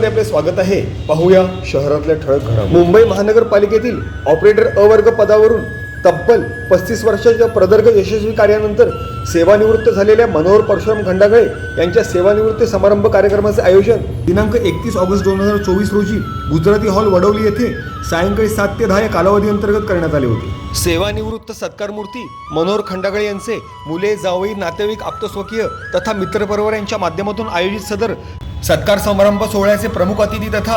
मध्ये आपले स्वागत आहे. पाहूया शहरातल्या ठळक घडामोडी. मुंबई महानगरपालिकेतील ऑपरेटर अवर्ग पदावरून तब्बल पस्तीस वर्षाच्या प्रदर्ग यशस्वी कार्यानंतर सेवानिवृत्त झालेल्या मनोहर परशुराम खंडागळे यांच्या सेवानिवृत्ती समारंभ कार्यक्रमाचे आयोजन दिनांक एकतीस ऑगस्ट दोन हजार चोवीस रोजी गुजराती हॉल वडवली येथे सायंकाळी सात ते दहा या कालावधी अंतर्गत करण्यात आले होते. सेवानिवृत्त सत्कार मूर्ती मनोहर खंडागळे यांचे मुले जावई नातेवाईक आप्तस्वकीय तथा मित्रपरिवार यांच्या माध्यमातून आयोजित सदर सत्कार समारंभ सोहळ्याचे प्रमुख अतिथी तथा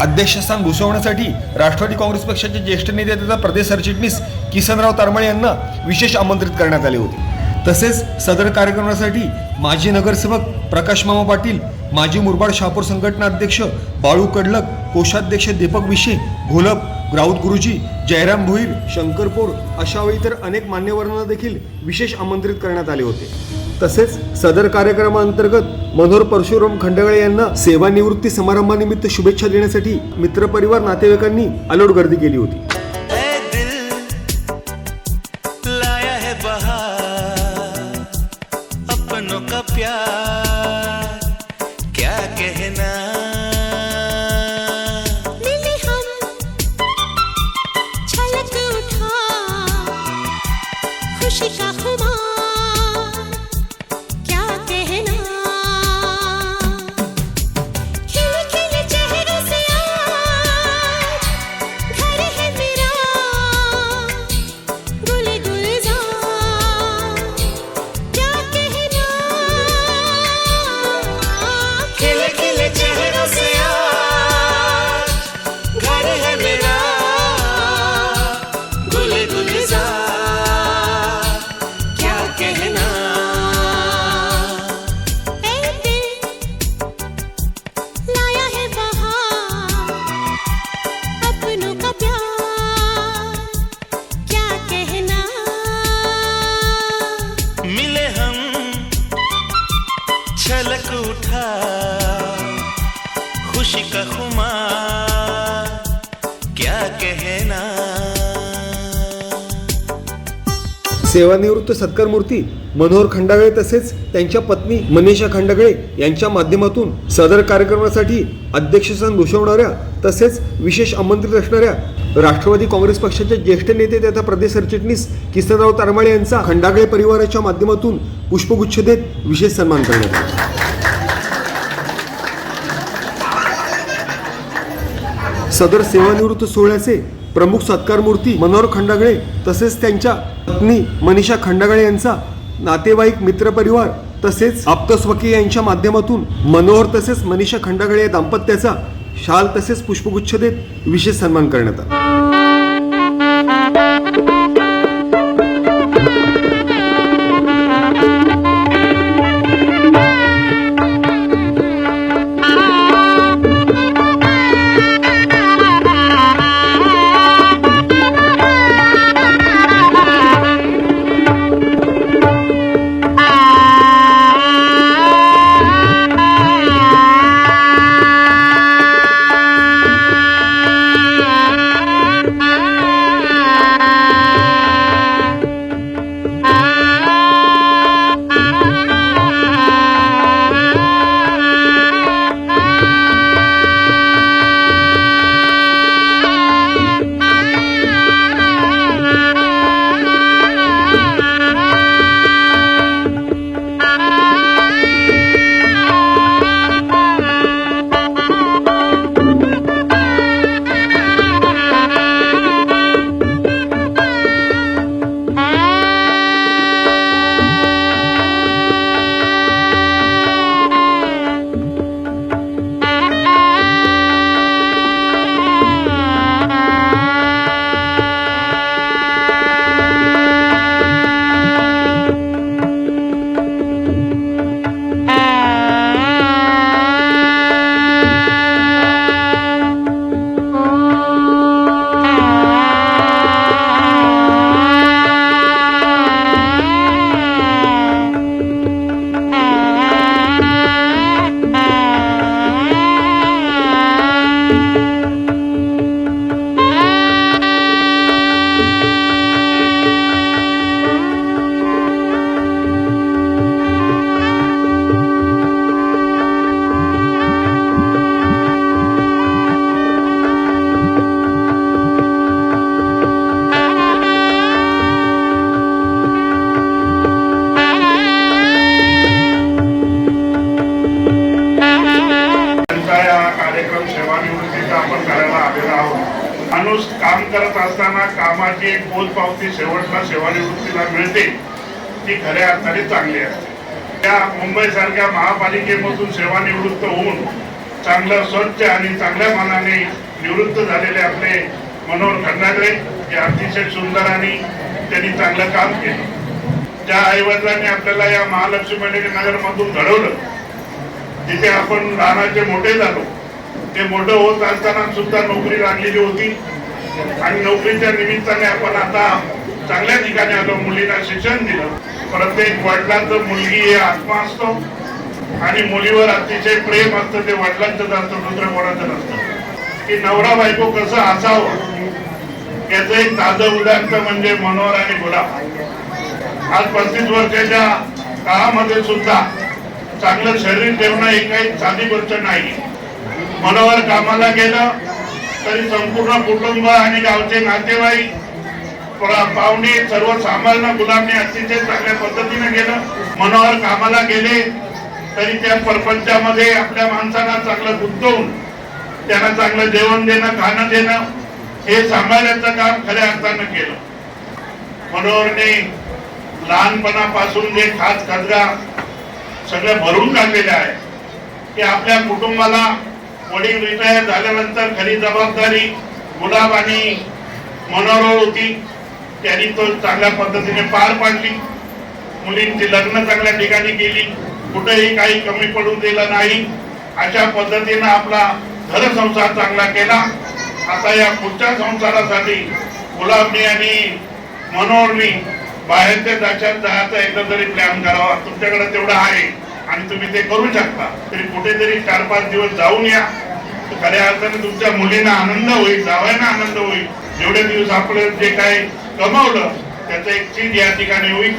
अध्यक्षस्थान भूषवण्यासाठी राष्ट्रवादी काँग्रेस पक्षाचे ज्येष्ठ नेते तथा प्रदेश सरचिटणीस किसनराव तारमळे यांना विशेष आमंत्रित करण्यात आले होते. तसेच सदर कार्यक्रमासाठी माजी नगरसेवक प्रकाश मामा पाटील माजी मुरबाड शहापूर संघटना अध्यक्ष बाळू कडलक कोषाध्यक्ष दीपक विशे घोलप राऊत गुरुजी जयराम भोईर शंकरपूर अशावेळी तर अनेक मान्यवरांना देखील विशेष आमंत्रित करण्यात आले होते. तसेच सदर कार्यक्रमाअंतर्गत मनोहर परशुराम खंडगळे यांना सेवानिवृत्ती समारंभानिमित्त शुभेच्छा देण्यासाठी मित्रपरिवार नातेवाईकांनी अलोट गर्दी केली होती. अपनों का प्यार क्या कहना? खुशी का खुमार क्या कहना? सेवानिवृत्त सत्कार मूर्ती मनोहर खंडागळे तसेच त्यांच्या पत्नी मनीषा खंडागळे यांच्या माध्यमातून सदर कार्यक्रमासाठी अध्यक्षस्थान भूषवणाऱ्या तसेच विशेष आमंत्रित असणाऱ्या राष्ट्रवादी काँग्रेस पक्षाचे ज्येष्ठ नेते तथा प्रदेश सरचिटणीस किसनराव तारमाळे यांचा खंडागळे परिवाराच्या माध्यमातून पुष्पगुच्छ देत विशेष सन्मान करण्यात आला. सदर सेवानिवृत्त सोहळ्याचे प्रमुख सत्कार मूर्ती मनोहर खंडागळे तसेच त्यांच्या पत्नी मनीषा खंडागळे यांचा नातेवाईक मित्रपरिवार तसेच आप्तस्वकीय यांच्या माध्यमातून मनोहर तसेच मनीषा खंडागळे या दाम्पत्याचा शाल तसेच पुष्पगुच्छ देत विशेष सन्मान करण्यात आला. जी एक पोचपावती शेवटला सेवानिवृत्तीला मिळते ती खऱ्या अर्थाने चांगली असते. त्या मुंबईसारख्या महापालिकेमधून सेवानिवृत्त होऊन चांगलं स्वच्छ आणि चांगल्या मनाने निवृत्त झालेले आपले मनोहर खंडागळे हे अतिशय सुंदर आणि त्यांनी चांगलं काम केलं. त्या आईवडिलांनी आपल्याला या महालक्ष्मी नगरमधून घडवलं. तिथे आपण लहानाचे मोठे झालो. ते मोठं होत असताना सुद्धा नोकरी लागलेली होती. आणि नोकरीच्या निमित्ताने आपण आता चांगल्या ठिकाणी आलो मुलींना शिक्षण दिलं. प्रत्येक वडिलांचं मुलगी हे आत्मा असतो आणि मुलीवर अतिशय प्रेम असतं ते वडिलांचं असतं दुसरं कोणाचं नसतं. की नवरा बायको कसं असावं याचं एक ताजं उदाहरण म्हणजे मनोहर आणि गुलाब. आज पस्तीस वर्षाच्या काळामध्ये सुद्धा चांगलं शरीर ठेवणं ही काही साधी गोष्ट नाही. मनोहर कामाला गेलं तरी संपूर्ण कुटुंब आणि गावचे नातेवाईक पाहुणे सर्व सांभाळणं गुलाबने अतिशय चांगल्या पद्धतीने केलं. मनोहर कामाला गेले तरी त्या प्रपंचामध्ये आपल्या माणसांना चांगलं गुंतवून त्यांना चांगलं जेवण देणं खाणं देणं हे सांभाळण्याचं काम खऱ्या अर्थानं केलं. मनोहरने लहानपणापासून जे खास खदगा सगळं भरून काढलेले आहे की आपल्या कुटुंबाला वडील रिटायर झाल्यानंतर खरी जबाबदारी गुलाब आणि मनोहर होती. त्यांनी तो चांगल्या पद्धतीने पार पाडली. मुलींची लग्न चांगल्या ठिकाणी केली. कुठेही काही कमी पडू दिलं नाही. अशा पद्धतीनं आपला घर संसार चांगला केला. आता या पुढच्या संसारासाठी गुलाबनी आणि मनोहरनी बाहेरच्या देशात जायचा एकंदरीत प्लॅन करावा. तुमच्याकडे तेवढं आहे. आणि तुम्ही ते करू शकता. तरी कुठेतरी चार पाच दिवस जाऊन या. खऱ्या अर्थाने तुमच्या मुलींना आनंद होईल जावयांना आनंद होईल. जेवढे दिवस आपलं जे काही कमावलं त्याचं एक चीज या ठिकाणी होईल.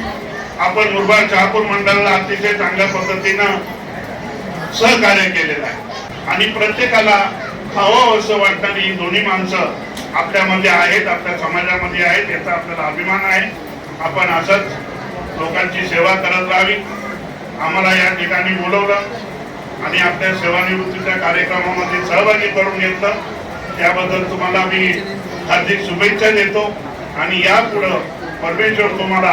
आपण मुरबाड शहापूर मंडळाला अतिशय चांगल्या पद्धतीनं सहकार्य केलेलं आहे. आणि प्रत्येकाला हवं असं वाटतं ही दोन्ही माणसं आपल्यामध्ये आहेत आपल्या समाजामध्ये आहेत याचा आपल्याला अभिमान आहे. आपण असंच लोकांची सेवा करत राहावी. आम्हाला या ठिकाणी बोलवलं आणि आपल्या सेवानिवृत्तीच्या कार्यक्रमामध्ये सहभागी करून घेतलं. त्याबद्दल तुम्हाला मी हार्दिक शुभेच्छा देतो आणि यापुढं परमेश्वर तुम्हाला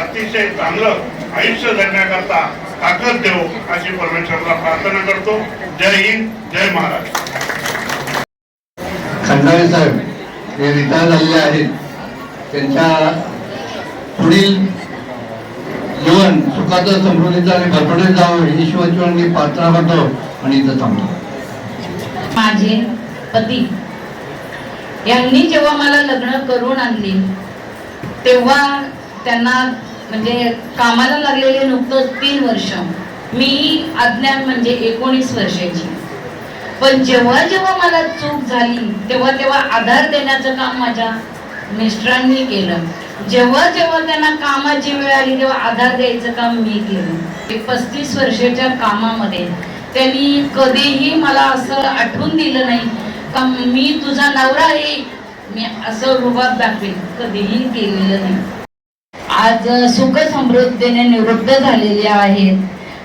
अतिशय चांगलं आयुष्य जगण्याकरता ताकद देऊ अशी परमेश्वरला प्रार्थना करतो. जय हिंद जय महाराष्ट्र खंडाळे साहेब हे रिटायर झालेले आहेत. त्यांच्या पुढील सुखाचा समृद्धीचा आणि भरभराटीत जावं ही शिवाजीवर मी प्रार्थना करतो आणि इथं थांबतो. माझे पती यांनी जेव्हा मला लग्न करून आणले तेव्हा त्यांना म्हणजे कामाला लागलेले नुकतंच तीन वर्ष. मी अज्ञान म्हणजे एकोणीस वर्षाची. पण जेव्हा जेव्हा मला चूक झाली तेव्हा तेव्हा आधार देण्याचं काम माझ्या मिस्टरांनी केलं. जेव्हा जेव्हा त्यांना कामाची वेळ आली तेव्हा आधार द्यायचं काम मी केलं. ते पस्तीस वर्षाच्या कामामध्ये. त्यांनी कधीही मला असं आठवून दिलं नाही का मी तुझा नवरा आहे. मी असं रुबाब दाखवेल कधीही केलेलं नाही. आज सुख समृद्धीने निवृत्त झालेले आहेत.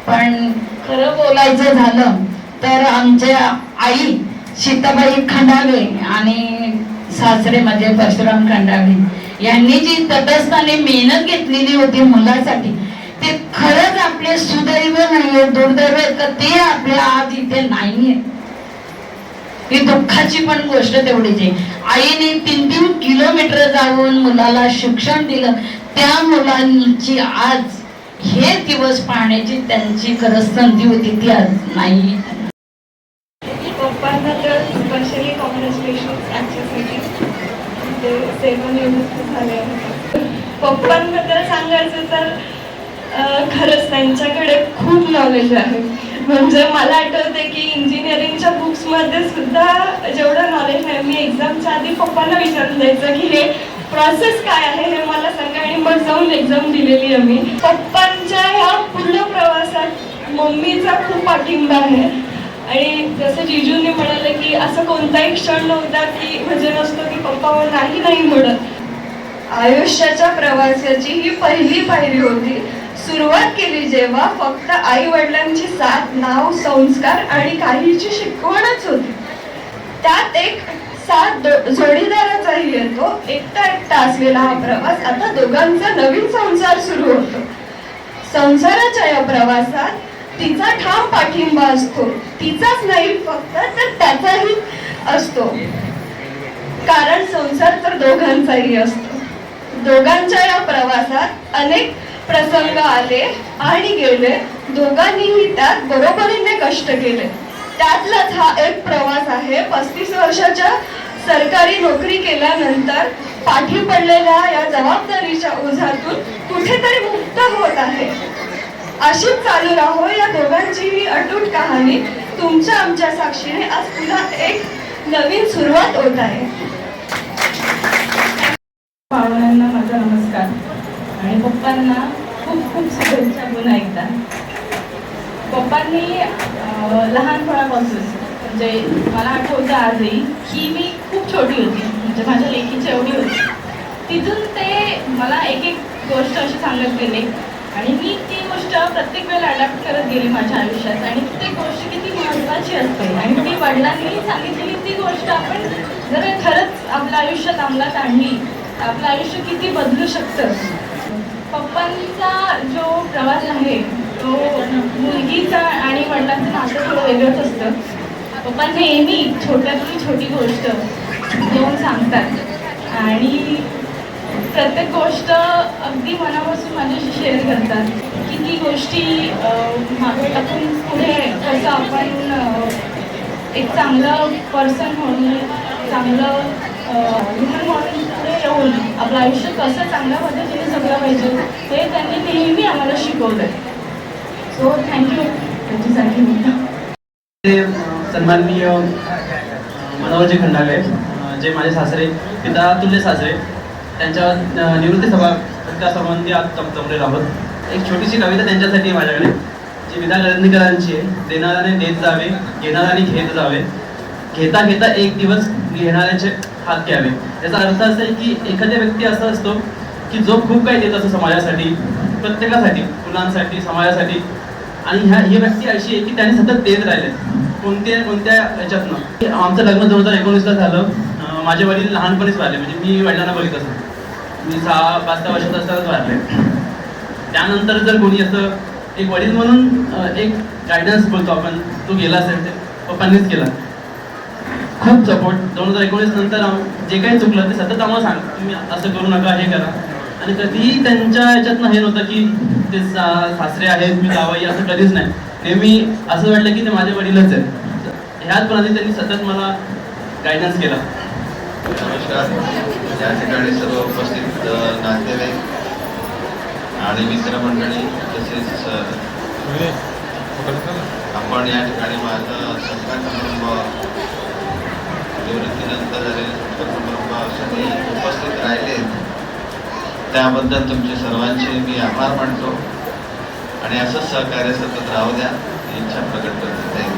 पण खरं बोलायचं झालं तर आमच्या आई सीताबाई खंडावे आणि सासरे माझे परशुराम खंडाळी. यांनी जी तटस्थाने मेहनत घेतलेली होती मुलासाठी ते खरंच आपले सुदैव नाहीये दुर्दैव का ते आपल्या आज इथे नाहीये. ही दुःखाची पण गोष्ट तेवढीच आहे. आईने तीन तीन किलोमीटर जाऊन मुलाला शिक्षण दिलं. त्या मुलांची आज हे दिवस पाहण्याची त्यांची खरंच संधी होती ती आज नाही. झाले पप्पांबद्दल सांगायचं तर खरंच त्यांच्याकडे खूप नॉलेज आहे. म्हणजे मला आठवते की इंजिनिअरिंगच्या बुक्समध्ये सुद्धा जेवढं नॉलेज आहे मी एक्झामच्या आधी पप्पांना विचारून द्यायचं की हे प्रोसेस काय आहे हे मला सांगा. आणि मग जाऊन एक्झाम दिलेली आहे मी. पप्पांच्या ह्या पूर्ण प्रवासात मम्मीचा खूप पाठिंबा आहे. आणि जसं जिजूंनी म्हणाले की असं कोणताही क्षण नव्हता की म्हणजे नसतो की पप्पा नाही नाही म्हणत. आयुष्याच्या प्रवासाची ही पहिली पायरी होती. सुरुवात केली जेव्हा फक्त आई वडिलांची साथ नाव संस्कार आणि काहीची शिकवणच होती. त्यात एक साथ जोडीदाराचाही येतो. एकटा एकटा असलेला हा प्रवास. आता दोघांचा नवीन संसार सुरू होतो. संसाराच्या या प्रवासात तिचा ठाम पाठिंबा असतो. तिचाच नाही फक्त तर त्याचाही असतो. कारण संसार तर दोघांचाही असतो. दोघांच्या या प्रवासात अनेक प्रसंग आले आणि गेले. दोघांनीही त्यात बरोबरीने कष्ट केले. त्यातलाच हा एक प्रवास आहे. पस्तीस वर्षाच्या सरकारी नोकरी केल्यानंतर पाठी पडलेल्या या जबाबदारीच्या ओझातून कुठेतरी मुक्त होत आहे. अशीच चालू राहो या दोघांची ही अटूट कहाणी. तुमच्या आमच्या साक्षीने आज पुन्हा एक नवीन सुरुवात होत आहे. पाहुण्यांना माझा नमस्कार. आणि पप्पांना खूप खूप शुभेच्छा पुन्हा एकदा. पप्पांनी लहानपणापासून म्हणजे मला आठवतं आजही की मी खूप छोटी होती. म्हणजे माझ्या लेखीची एवढी होती. तिथून ते मला एक एक गोष्ट अशी सांगत गेले. आणि मी ती गोष्ट प्रत्येक वेळेला अडॅप्ट करत गेली माझ्या आयुष्यात. आणि ती गोष्ट किती महत्त्वाची असते. आणि ती वडिलांनी सांगितलेली ती गोष्ट आपण जर खरंच आपल्या आयुष्यात अंमलात आणली आपलं आयुष्य किती बदलू शकतं. पप्पांचा जो प्रवास आहे तो मुलगीचा आणि वडिलांचं नातं थोडं वेगळंच असतं. पप्पा नेहमी छोट्यातली छोटी गोष्ट घेऊन सांगतात. आणि प्रत्येक गोष्ट अगदी मनापासून माझ्याशी शेअर करतात. की ती गोष्टी आपण मागे टाकून पुढे कसं आपण एक चांगलं पर्सन म्हणून चांगलं ह्युमन म्हणून पुढे येऊन आपलं आयुष्य कसं चांगल्या पद्धतीने जगलं पाहिजे हे त्यांनी नेहमी आम्हाला शिकवलं सो थँक्यू त्याच्यासाठी ते, सन्माननीय मनोजी मनोहरजी जे माझे सासरे पिता तुझे सासरे त्यांच्या निवृत्ती सभा त्यासंबंधी आज जमलेलो आहोत एक छोटीशी कविता त्यांच्यासाठी आहे माझ्याकडे जी विदा करंदीकरांची आहे. देणाऱ्याने देत जावे घेणाऱ्याने घेत जावे. घेता घेता एक दिवस घेणाऱ्याचे हात घ्यावे. याचा अर्थ असा आहे की एखाद्या व्यक्ती असा असतो की जो खूप काही देत असतो समाजासाठी प्रत्येकासाठी मुलांसाठी समाजासाठी. आणि ह्या ही व्यक्ती अशी आहे की त्यांनी सतत देत राहिले. कोणत्या कोणत्या याच्यातनं? आमचं लग्न दोन हजार एकोणीसला झालं. माझे वडील लहानपणीच वारले. म्हणजे मी वडिलांना बघित असतो. मी सहा पाच सहा वर्षात असतानाच वाढले त्यानंतर जर कोणी असं एक वडील म्हणून एक गायडन्स बोलतो आपण तो गेला असेल ते पप्पांनीच केला. खूप सपोर्ट दोन हजार एकोणीस नंतर जे काही चुकलं ते सतत आम्हाला सांग तुम्ही असं करू नका हे करा. आणि कधीही त्यांच्या ह्याच्यातनं हे नव्हतं की ते सा- सासरे आहेत मी जावई असं कधीच नाही. नेहमी असं वाटलं की ते माझे वडीलच आहेत. ह्याचप्रमाणे त्यांनी सतत मला गायडन्स केला. नमस्कार या ठिकाणी सर्व उपस्थित नातेवाईक आणि मित्रमंडळी तसेच आपण या ठिकाणी माझं सत्कार समारंभ निवृत्तीनंतर झालेले सत्कार समारंभासाठी उपस्थित राहिले. त्याबद्दल तुमचे सर्वांचे मी आभार मानतो. आणि असंच सहकार्य सतत राहू द्या. इच्छा प्रकट करतो. थँक्यू.